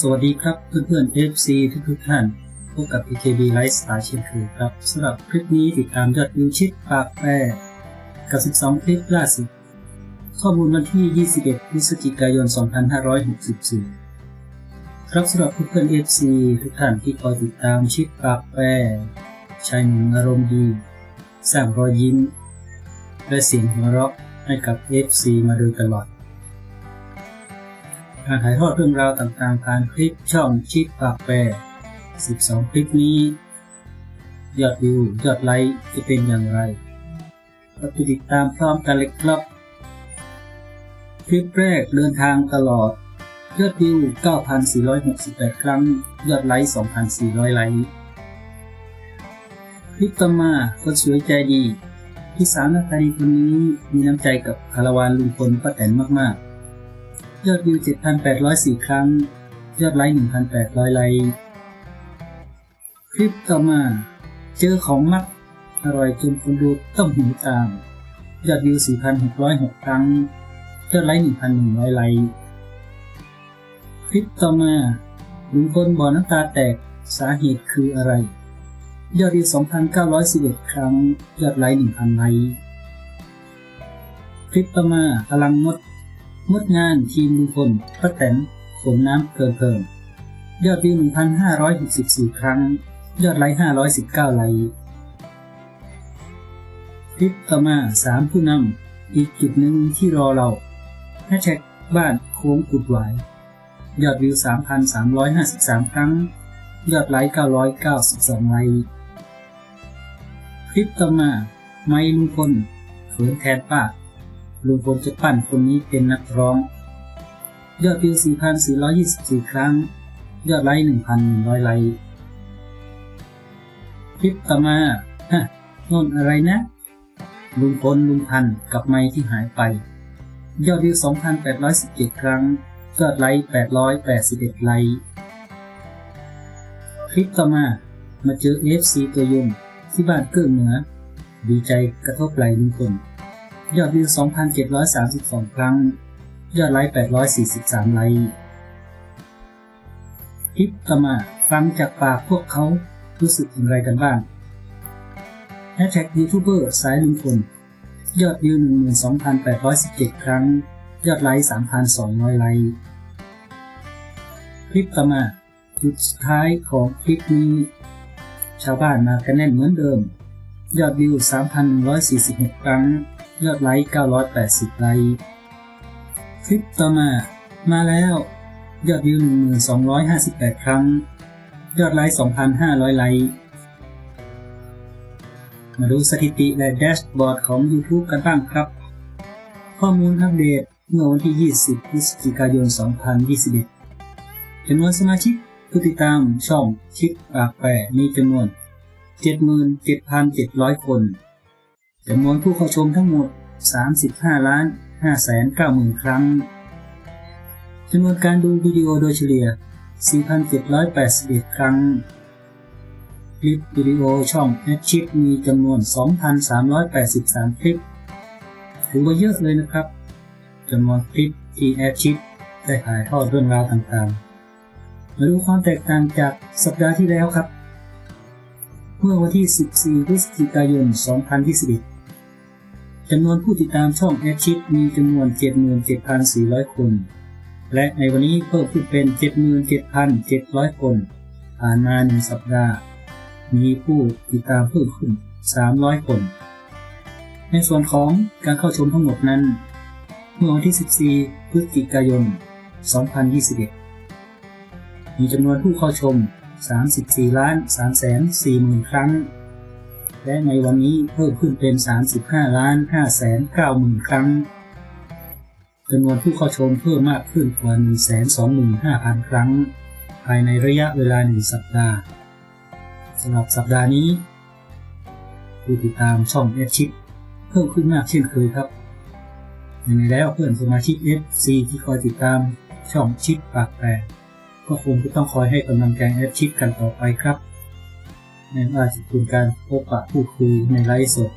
สวัสดีครับเพื่อนๆ FC ทุกทุกๆท่านพบกับ PKB Lifestyle เช่นเคยครับสำหรับคลิปนี้ติดตามยอดวิวชิดปากแปรกับ 12 คลิปล่าสุด ข้อมูลวันที่ 21 พฤศจิกายน 2564 ครับสำหรับเพื่อนๆ FC ทุกท่านที่คอยติดตามชิดปากแปรชายหนุ่มอารมณ์ดี สร้างรอยยิ้ม และเสียงหัวเราะให้กับ FC มาโดยตลอด การถ่ายทอดเรื่องราวต่างๆผ่านคลิปช่องชิดปากแปร 12 คลิปนี้ ยอดวิวยอดไลค์จะเป็นอย่างไรเราไปติดตามพร้อมกันเลยครับ คลิปแรกเดินทางตลอด ยอดวิว 9,468 ครั้ง ยอดไลค์ 2,400 ไลค์ คลิปต่อมาคนสวยใจดีพี่สาวนาตาดีคนนี้มีน้ำใจกับคารวานลุงพลป้าแตนมากๆ ยอดวิว 7,804 ครั้ง ยอดไลค์ 1,800 ไลค์ คลิปต่อมา เจอของมัก อร่อยจนคนดูต้องหูตาม ยอดวิว 4,606 ครั้ง ยอดไลค์ 1,100 ไลค์ คลิปต่อมาลุงพลบ่อน้ำตาแตก สาเหตุคืออะไร ยอดวิว 2,911 ครั้ง ยอดไลค์ 1,000 ไลค์ คลิปต่อมาพลังมด งดงานทีมลุงพลป้าแตนขนน้ำเกินเพิ่มยอดวิว 1,564 ครั้ง ยอดไลค์ 519 ไลค์คลิปต่อมา 3 ผู้นำ อีกจุดหนึ่งที่รอเราแฮชแท็กบ้านโค้งกุดหวาย ยอดวิว 3,353 ครั้ง ยอดไลค์ 992 ไลค์คลิปต่อมา ไมค์ลุงพลเขินแทนป้า ลุงพลจะปั้นคนนี้เป็นนักร้อง ยอดวิว 4,424 ครั้ง ยอดไลค์ 1,100 ไลค์ คลิปต่อมาฮะโน่นอะไรนะ ลุงพลลุงพันกับไม้ที่หายไป ยอดวิว 2,817 ครั้ง ยอดไลค์ 881 ไลค์ คลิปต่อมา มาเจอ FC ตัวยงที่บ้านเกื้อเหนือ ดีใจกระทบไหลลุงพล ยอดวิว 2,732 ครั้ง ยอดไลค์ 843 ไลค์คลิปต่อมาฟังจากปากพวกเขารู้สึกอย่างไรกันบ้างแฮชแท็กยูทูบเบอร์สายลุงพลยอดวิว 12,817 ครั้ง ยอดไลค์ 3,200 ไลค์คลิปต่อมาจุดสุดท้ายของคลิปนี้ ชาวบ้านมากันแน่นเหมือนเดิม ยอดวิว 3,146 ครั้ง ยอดไลค์ 980 ไลค์ คลิปต่อมา มาแล้ว ยอดวิว 1258 ครั้ง ยอดไลค์ 2,500 ไลค์ มาดูสถิติและแดชบอร์ดของ YouTube กันบ้างครับ ข้อมูลอัปเดตเมื่อวันที่ 20 พฤศจิกายน 2021จำนวนสมาชิกผู้ติดตามช่องชิปปากแปรมีจำนวน 77,700 คน จำนวนผู้เข้าชมทั้งหมด 35 ล้าน5แสน9หมื่นครั้งจำนวนการดูวิดีโอโดยเฉลี่ย 4,781 ครั้ง คลิปวิดีโอช่องแอชิปมีจำนวน 2,383 คลิป ถือว่าเยอะเลยนะครับจำนวนคลิปที่แอชิปได้ถ่ายทอดเรื่องราวต่างๆ มาดูความแตกต่างจากสัปดาห์ที่แล้วครับ เมื่อวันที่ 14 พฤศจิกายน 2021 จำนวนผู้ติดตามช่องแอดชิปมีจำนวน 77,400 คน และในวันนี้เพิ่มขึ้นเป็น 77,700 คน ผ่านมาหนึ่งสัปดาห์ มีผู้ติดตามเพิ่มขึ้น 300 คน ในส่วนของการเข้าชมทั้งหมดนั้น เมื่อวันที่ 14 พฤศจิกายน 2021 มีจำนวนผู้เข้าชม 34 ล้าน3แสน4หมื่นครั้ง และในวันนี้เพิ่มขึ้นเป็น 35 ล้าน5แสน9หมื่นครั้งจำนวนผู้เข้าชมเพิ่มมากขึ้นกว่า 125,000 ครั้ง ภายในระยะเวลาหนึ่งสัปดาห์สำหรับสัปดาห์นี้ ผู้ติดตามช่อง f อชิปเพิ่มขึ้นมากเช่นเคยครับยังไงแล้วเพื่อนสมาชิก FC ที่คอยติดตามช่องชิปปากแปรก็คงจะต้องคอยให้กำลังใจ f อชิปกันต่อไปครับ แม้ว่าจะเป็นการพบปะพูดคุยในไลฟ์สด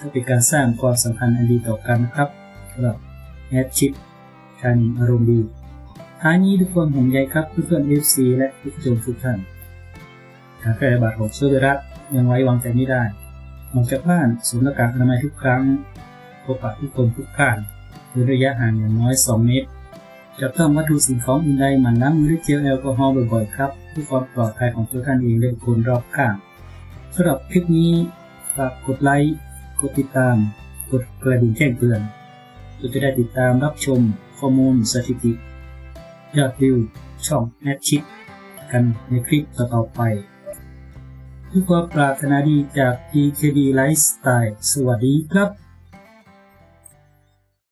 ก็เป็นการสร้างความสัมพันธ์อันดีต่อกันนะครับสำหรับแอดชิปชานิอารมณ์ดีท้ายนี้ทุกคนห่วงใยครับเพื่อนๆ FC และผู้ชมทุกท่านการแพร่ระบาดของเชื้อไวรัสยังไว้วางใจไม่ได้ออกจากบ้านสวมหน้ากากอนามัยทุกครั้งพบปะทุกคนทุกท่านในระยะห่างอย่างน้อย 2 เมตร จับต้องวัตถุสิ่งของอื่นใดหมั่นล้างมือด้วยเจลแอลกอฮอล์บ่อยๆครับเพื่อความปลอดภัยของตัวท่านเองและคนรอบข้างสำหรับคลิปนี้ฝากกดไลค์กดติดตาม กดกระดิ่งแจ้งเตือนเพื่อจะได้ติดตามรับชมข้อมูลสถิติยอดวิวช่องแอดชิปกันในคลิปต่อๆไปด้วยความปรารถนาดีจาก PKD Lifestyle สวัสดีครับ